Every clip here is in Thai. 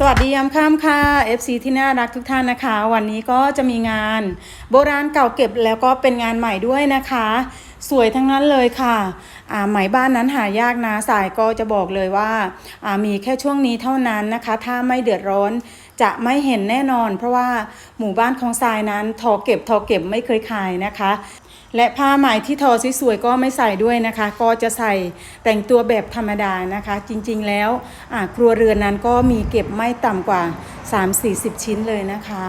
สวัสดียามค่ำค่ะ FC ที่น่ารักทุกท่านนะคะ วันนี้ก็จะมีงานโบราณเก่าเก็บแล้วก็เป็นงานใหม่ด้วยนะคะ สวยทั้งนั้นเลยค่ะอ่าไหมบ้านนั้นหายากนะสายก็จะบอกเลยว่าอ่ามีแค่ช่วงนี้เท่านั้นนะคะ ถ้าไม่เดือดร้อนจะไม่เห็นแน่นอน เพราะว่าหมู่บ้านของทรายนั้นทอเก็บทอเก็บไม่เคยขายนะคะ และผ้าไหมที่ทอสวยๆก็ไม่ใส่ด้วยนะคะ ก็จะใส่แต่งตัวแบบธรรมดานะคะ จริงๆแล้วครัวเรือนนั้นก็มีเก็บไม่ต่ำกว่า 3-40 ชิ้นเลยนะคะ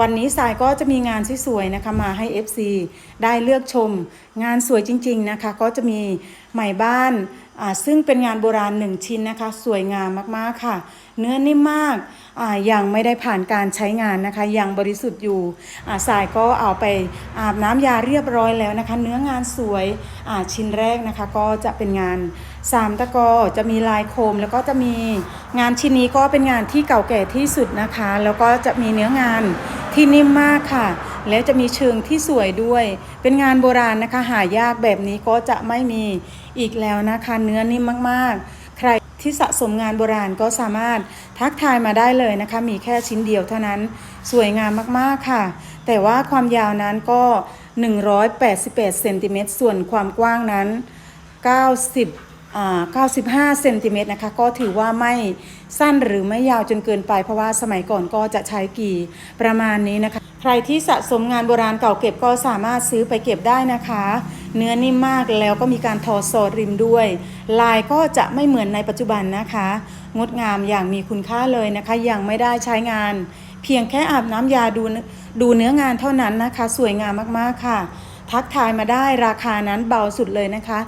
วันนี้สายก็จะมีงานสวยๆนะคะมาให้ FC ได้เลือกชม งานสวยจริง ๆนะคะ ก็จะมีไหมบ้าน ซึ่งเป็นงานโบราณหนึ่งชิ้นนะคะ สวยงามมากๆค่ะ เนื้อนิ่มมากยังไม่ได้ผ่านการใช้งานนะคะ ยังบริสุทธิ์อยู่อ่าสายก็เอาไปอาบน้ำยาเรียบร้อยแล้วนะคะ เนื้องานสวยชิ้นแรกนะคะ ก็จะเป็นงาน สามตะกอจะมีลายโคม แล้วก็จะมีงานชิ้นนี้ก็เป็นงานที่เก่าแก่ที่สุดนะคะ แล้วก็จะมีเนื้องานที่นิ่มมากค่ะ แล้วจะมีเชิงที่สวยด้วย เป็นงานโบราณนะคะ หายากแบบนี้ก็จะไม่มีอีกแล้วนะคะ เนื้อนิ่มมากๆ ใครที่สะสมงานโบราณก็สามารถทักทายมาได้เลยนะคะ มีแค่ชิ้นเดียวเท่านั้นสวยงามมากๆค่ะ แต่ว่าความยาวนั้นก็ 188เซนติเมตรส่วนความกว้างนั้น 90 95เซนติเมตรนะคะก็ถือว่าไม่สั้นหรือไม่ยาวจนเกินไป เพราะว่าสมัยก่อนก็จะใช้กี่ประมาณนี้นะคะ ใครที่สะสมงานโบราณเก่าเก็บก็สามารถซื้อไปเก็บได้นะคะ เนื้อนิ่มมากแล้วก็มีการทอซอริมด้วย ลายก็จะไม่เหมือนในปัจจุบันนะคะ งดงามอย่างมีคุณค่าเลยนะคะ ยังไม่ได้ใช้งาน เพียงแค่อาบน้ำยาดูดูเนื้องานเท่านั้นนะคะ สวยงามมากๆค่ะ ทักทายมาได้ราคานั้นเบาสุดเลยนะคะ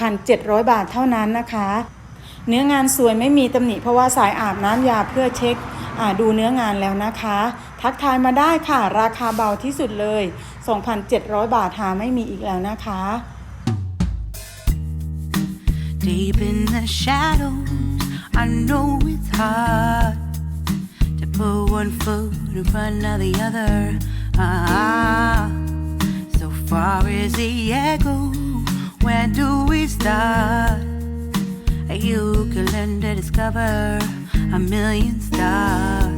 2,700 บาทเท่านั้นนะคะ เนื้องานสวยไม่มีตำหนิเพราะว่าสายอาบน้ำยาเพื่อเช็คดูเนื้องานแล้วนะคะ ทักทายมาได้ค่ะ ราคาเบาที่สุดเลย 2,700 บาทหาไม่มีอีกแล้วนะคะ Deep in the shadows, I know it's hard to put one foot in front of the other. Ah, far as the echo, where do we start? You can learn to discover a million stars.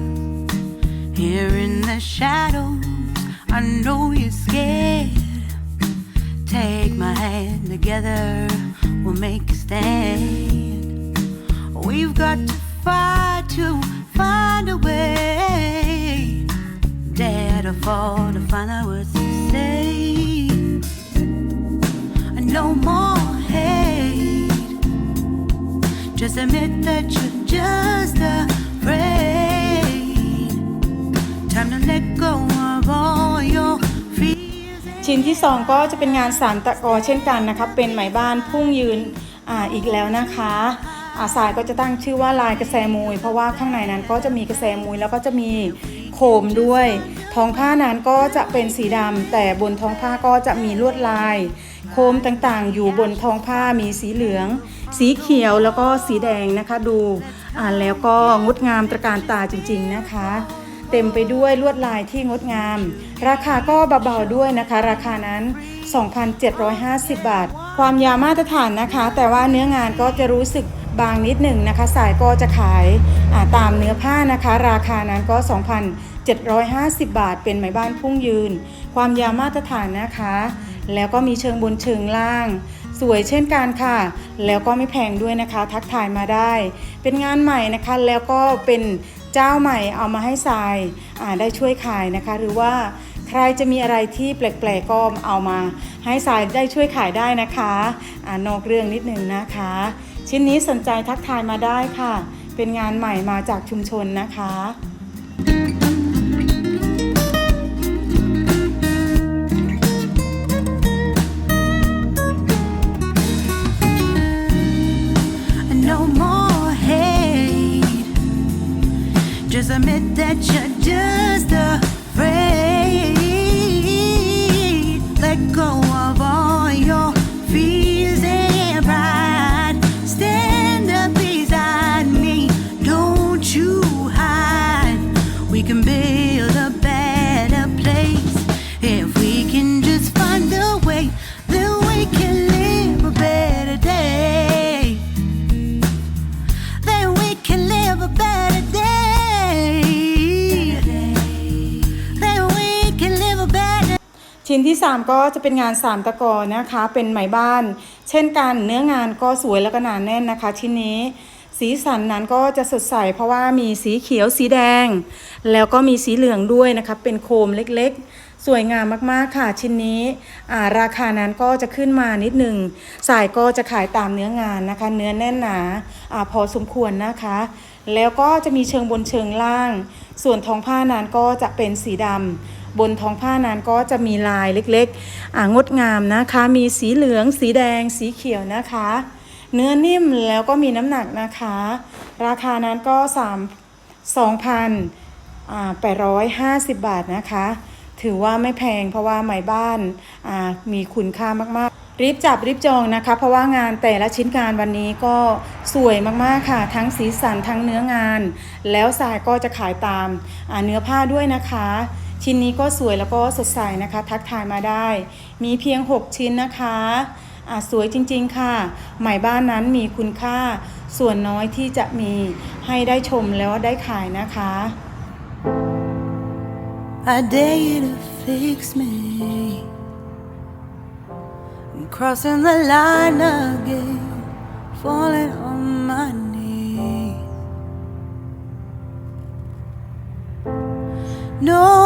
Here in the shadows, I know you're scared. Take my hand together, we'll make a stand. We've got to fight to find a way. Dare to fall to find our what No more hate. Just admit that you're just afraid. Time to let go of all your fears. ชิ้นที่ 2 ก็จะเป็นงานสารตะกอเช่นกันนะคะเป็นไหมบ้านพุ่งยืนอ่าอีกแล้วนะคะอาสายก็จะตั้งชื่อว่าลายกระแสมุยเพราะว่าข้างในนั้นก็จะมีกระแสมุยแล้วก็จะมีโคมด้วย ท้องผ้านั้นก็จะเป็นสีดำแต่บนท้องผ้าก็จะมีลวดลาย คมต่างๆ อยู่บนท้องผ้ามีสีเหลือง สีเขียวแล้วก็สีแดงนะคะดูอ่าแล้วก็งดงามตระการตาจริงๆนะคะ เต็มไปด้วยลวดลายที่งดงาม ราคาก็เบาๆด้วยนะคะ ราคานั้น 2,750 บาท ความยาวมาตรฐานนะคะ แต่ว่าเนื้องานก็จะรู้สึกบางนิดหนึ่งนะคะ สายก็จะขายอ่าตามเนื้อผ้านะคะ ราคานั้นก็ 2,750 บาท เป็นไหมบ้านพุ่งยืน ความยาวมาตรฐานนะคะ แล้วก็มีเชิงบนเชิงล่าง สวยเช่นกันค่ะ แล้วก็ไม่แพงด้วยนะคะ ทักทายมาได้ เป็นงานใหม่นะคะ แล้วก็เป็นเจ้าใหม่เอามาให้ทรายได้ช่วยขายนะคะ หรือว่าใครจะมีอะไรที่แปลกๆก็เอามา ให้ทรายได้ช่วยขายได้นะคะอ่านอกเรื่องนิดนึงนะคะ ชิ้นนี้สนใจทักทายมาได้ค่ะ เป็นงานใหม่มาจากชุมชนนะคะ admit that you're just 3 ก็จะเป็นงาน 3 ตะกอนะคะ เป็นไหมบ้าน เช่นกันเนื้องานก็สวยแล้วก็หนาแน่นนะคะ ชิ้นนี้สีสันนั้นก็จะสดใสเพราะว่ามีสีเขียวสีแดง แล้วก็มีสีเหลืองด้วยนะคะ เป็นโคมเล็กๆ สวยงามมากๆค่ะชิ้นนี้ราคานั้นก็จะขึ้นมานิดหนึ่งสายก็จะขายตามเนื้องานนะคะ เนื้อแน่นหนาอาพอสมควรนะคะ แล้วก็จะมีเชิงบนเชิงล่าง ส่วนท้องผ้านั้นก็จะเป็นสีดำ บนท้องผ้านั้นก็จะมีลายเล็กๆองดงามนะคะ มีสีเหลือง สีแดง สีเขียวนะคะ เนื้อนิ่มแล้วก็มีน้ำหนักนะคะ ราคานั้นก็3 2,850 บาทนะคะ ถือว่าไม่แพงเพราะว่าไหมบ้านมีคุณค่ามากๆรีบจับรีบจองนะคะ เพราะว่างานแต่ละชิ้นงานวันนี้ก็สวยมากๆค่ะ ทั้งสีสันทั้งเนื้องาน แล้วสายก็จะขายตามเนื้อผ้าด้วยนะคะ ชิ้นนี้ก็สวยแล้วก็สดใสนะคะ ทักทายมาได้ มีเพียง 6 ชิ้นนะคะอ่าสวยจริงๆค่ะไหม่บ้านนั้นมีคุณค่า ส่วนน้อยที่จะมีให้ได้ชมแล้วได้ขายนะคะ I dare you to fix me. I'm crossing the line again, falling on my knees. No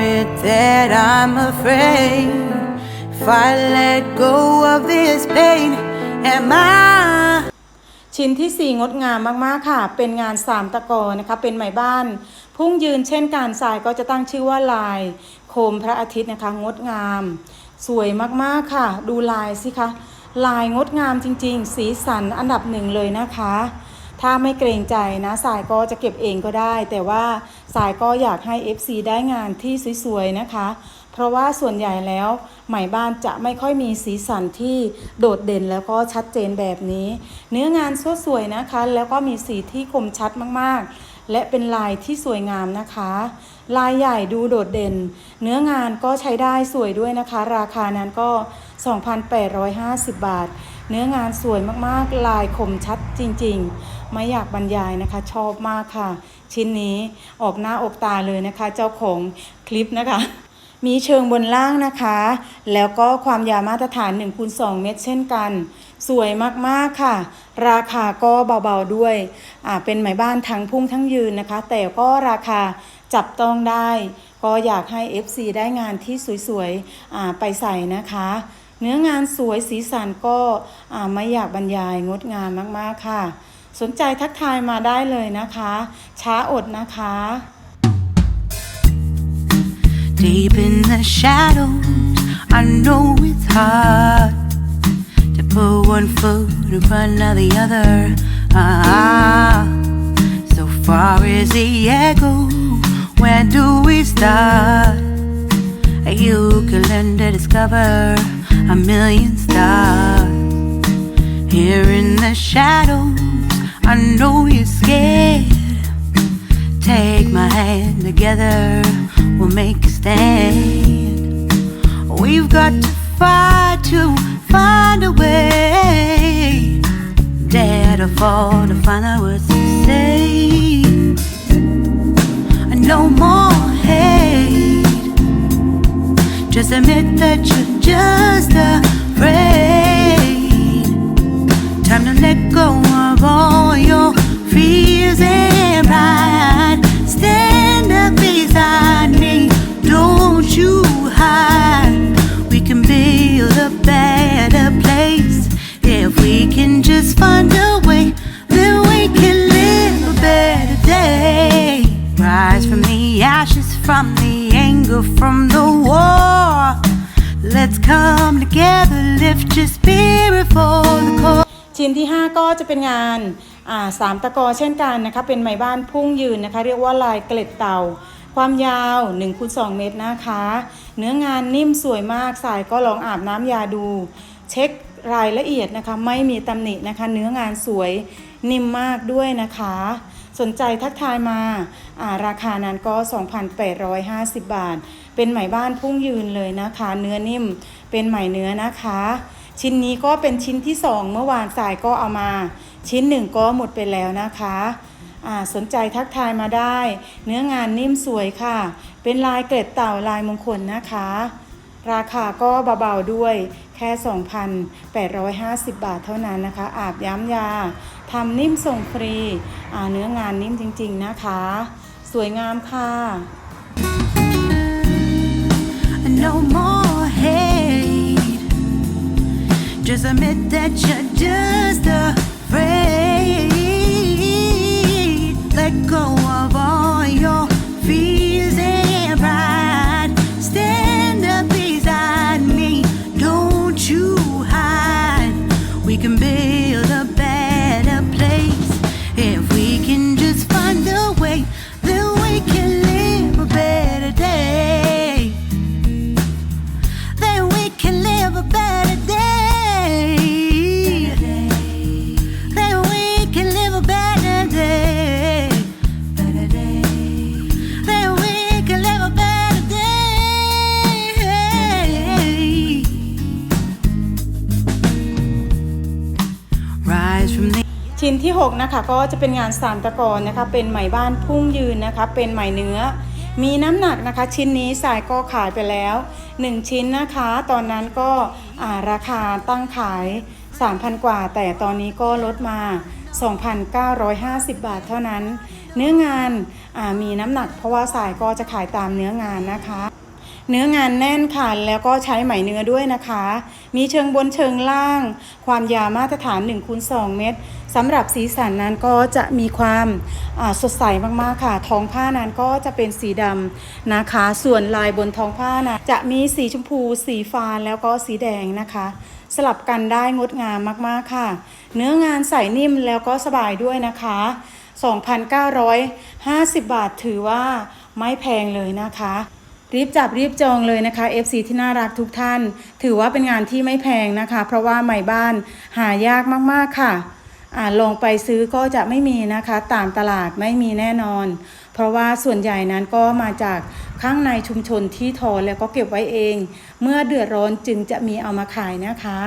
Admit that I'm afraid if I let go of this pain. Am I? ชิ้นที่ 4 งดงามมาก ๆ ค่ะ เป็นงาน3ตะกอนะคะ เป็นไหมบ้าน พุ่งยืนเช่นการทรายก็จะตั้งชื่อว่าลาย โคมพระอาทิตย์นะคะ งดงาม สวยมาก ๆ ค่ะ ดูลายสิคะ ลายงดงามจริง ๆ สีสันอันดับหนึ่งเลยนะคะ ถ้าไม่เกรงใจนะสายก็จะเก็บเองก็ได้ แต่ว่าสายก็อยากให้ FC ได้งานที่สวยๆนะคะ เพราะว่าส่วนใหญ่แล้วไหมบ้านจะไม่ค่อยมีสีสันที่โดดเด่นแล้วก็ชัดเจนแบบนี้ เนื้องานสวยสวยๆนะคะ แล้วก็มีสีที่คมชัดมากๆและเป็นลายที่สวยงามนะคะ ลายใหญ่ดูโดดเด่น เนื้องานก็ใช้ได้สวยด้วยนะคะ ราคานั้นก็ 2,850 บาท เนื้องานสวยมากๆ ลายคมชัดจริง ๆ ไม่อยากบรรยายนะคะ ชอบมากค่ะ ชิ้นนี้ออกหน้าอกตาเลยนะคะ เจ้าของคลิปนะคะ มีเชิงบนล่างนะคะ แล้วก็ความยาวมาตรฐาน1คูณ2เมตรเช่นกัน สวยมากๆค่ะ ราคาก็เบาๆด้วยอ่าเป็นไหมบ้านทั้งพุ่งทั้งยืนนะคะ แต่ก็ราคาจับต้องได้ ก็อยากให้ FC ได้งานที่สวยๆอ่าไปใส่นะคะ เนื้องานสวยสีสันก็อ่าไม่อยากบรรยายงดงามมากๆค่ะ สนใจทักทายมาได้เลยนะคะ ช้าอดนะคะ Deep in the shadows, I know it's hard to put one foot in front of the other. Ah, so far is the echo. Where do we start? You can learn to discover a million stars. Here in the shadows, together, we'll make a stand. We've got to fight to find a way. Dare to fall to find out what to say. No more hate. Just admit that you're just afraid. Come together, lift your spirit for the cause. ชิ้นที่ 5 ก็จะเป็นงานาสามตะกอเช่นกันนะคะ เป็นไหมบ้านพุ่งยืนนะคะ เรียกว่าลายเกล็ดเต่า ความยาว1คูณ2เมตรนะคะ เนื้องานนิ่มสวยมากสายก็ลองอาบน้ำยาดู เช็ครายละเอียดนะคะ ไม่มีตำหนินะคะ เนื้องานสวยนิ่มมากด้วยนะคะ สนใจทักทายมาาราคานั้นก็ 2,850 บาท เป็นไหมบ้านพุ่งยืนเลยนะคะ เนื้อนิ่มเป็นไหมเนื้อนะคะ ชิ้นนี้ก็เป็นชิ้นที่ 2 เมื่อวานสายก็เอามา ชิ้นหนึ่งก็หมดไปแล้วนะคะอ่าสนใจทักทายมาได้ เนื้องานนิ่มสวยค่ะ เป็นลายเกล็ดเต่าลายมงคลนะคะ ราคาก็เบาๆด้วยแค่ 2,850 บาทเท่านั้นนะคะ อาบย้ำยาทำนิ่มส่งฟรีอ่าเนื้องานนิ่มจริงๆนะคะ สวยงามค่ะ No more hate. Just admit that you're just afraid. Let go of all your ชิ้นที่ 6 นะคะ ก็จะเป็นงานสามตะกอนนะคะ เป็นไหมบ้านพุ่งยืนนะคะ เป็นไหมเนื้อ มีน้ำหนักนะคะ ชิ้นนี้สายก็ขายไปแล้ว 1 ชิ้นนะคะ ตอนนั้นก็ราคาตั้งขาย 3,000 กว่า แต่ตอนนี้ก็ลดมา 2,950 บาทเท่านั้น เนื้องานมีน้ำหนัก เพราะว่าสายก็จะขายตามเนื้องานนะคะเนื้องานแน่นค่ะแล้วก็ใช้ไหมเนื้อด้วยนะคะ มีเชิงบนเชิงล่าง ความยาวมาตรฐาน1คูณ2เมตร สำหรับสีสันนั้นก็จะมีความสดใสมากๆค่ะ ท้องผ้านั้นก็จะเป็นสีดำนะคะ ส่วนลายบนท้องผ้านะจะมีสีชมพู สีฟ้าแล้วก็สีแดงนะคะ สลับกันได้งดงามมากๆค่ะ เนื้องานใส่นิ่มแล้วก็สบายด้วยนะคะ 2,950 บาทถือว่าไม่แพงเลยนะคะรีบจับรีบจองเลยนะคะ FC ที่น่ารักทุกท่าน ถือว่าเป็นงานที่ไม่แพงนะคะ เพราะว่าใหม่บ้านหายากมาก ๆ ค่ะ อ่าลงไปซื้อก็จะไม่มีนะคะตามตลาดไม่มีแน่นอน เพราะว่าส่วนใหญ่นั้นก็มาจากข้างในชุมชนที่ทอแล้วก็เก็บไว้เอง เมื่อเดือดร้อนจึงจะมีเอามาขายนะคะ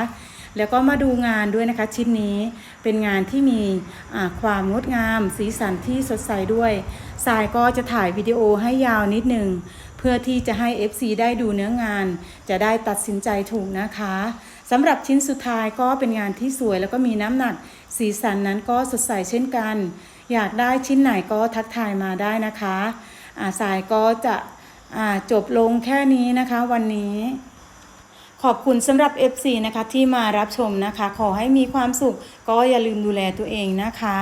แล้วก็มาดูงานด้วยนะคะ ชิ้นนี้เป็นงานที่มีความงดงาม สีสันที่สดใสด้วยสายก็จะถ่ายวิดีโอให้ยาวนิดหนึ่ง พื่อที่จะให้ FC ได้ดูเนื้องาน จะได้ตัดสินใจถูกนะคะสำหรับชิ้นสุดท้ายก็เป็นงานที่สวยแล้วก็มีน้ำหนัก สีสันนั้นก็สดใสเช่นกัน อยากได้ชิ้นไหนก็ทักทายมาได้นะคะอาสายก็จะจบลงแค่นี้นะคะวันนี้ขอบคุณสำหรับ FC นะคะที่มารับชมนะคะ ขอให้มีความสุขก็อย่าลืมดูแลตัวเองนะคะ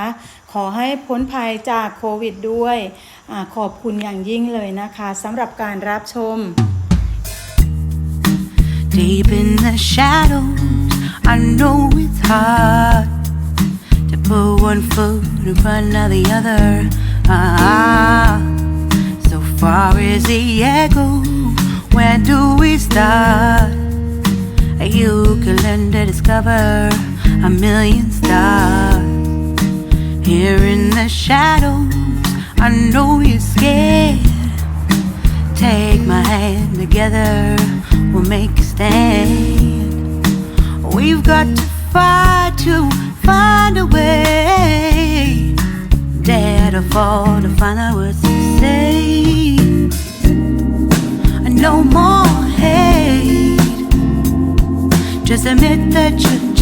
ขอให้พ้นภัยจากโควิดด้วยอขอบคุณอย่างยิ่งเลยนะคะสำหรับการรับชม Deep in the shadows, I know it's hard to put one foot in front of the other. Ah, so far as the echo, where do we start? You can learn to discover a million stars. Here in the shadows, I know you're scared. Take my hand together, we'll make a stand. We've got to fight to find a way. Dare to fall to find out what to say. No more hate. Just admit that you're